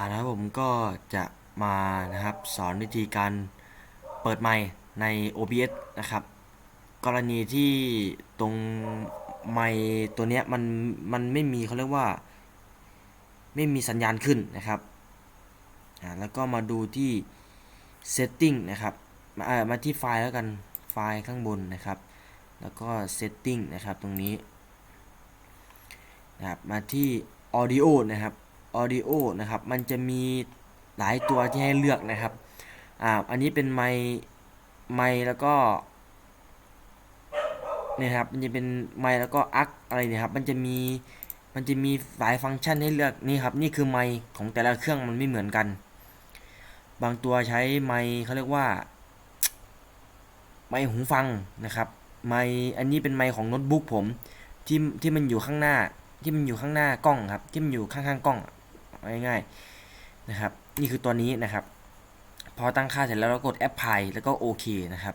อ่านะครับผมก็จะมานะครับสอนวิธีการเปิดไมค์ใน OBS นะครับ กรณีที่ตรงไมค์ตัวเนี้ยมันมันไม่มีเขาเรียกว่า ไม่มีสัญญาณขึ้นนะครับอ่าแล้วก็มาดูที่ setting นะครับมาอ่ามาที่ไฟล์แล้วกันไฟล์ข้างบนนะครับ แล้วก็ setting นะครับตรงนี้นะครับมาที่ audio นะครับ audio นะครับ มันจะมีหลายตัวที่ให้เลือกนะครับ อ่า อันนี้เป็นไมไมแล้วก็เนี่ยครับ มันจะเป็นไมแล้วก็อักอะไรเนี่ยครับ มันจะมี มันจะมีหลายฟังก์ชันให้เลือกนี่ครับ นี่คือไมของแต่ละเครื่องมันไม่เหมือนกัน บางตัวใช้ไมเขาเรียกว่า ไมหูฟังนะครับ ไมอันนี้เป็นไมของโน้ตบุ๊กผมที่ที่มันอยู่ข้างหน้าที่มันอยู่ข้างหน้ากล้องครับ ที่มันอยู่ข้างๆกล้อง ง่ายๆนะครับ นี่คือตัวนี้นะครับ พอตั้งค่าเสร็จแล้วเรากดแอปพลายแล้วก็โอเคนะครับ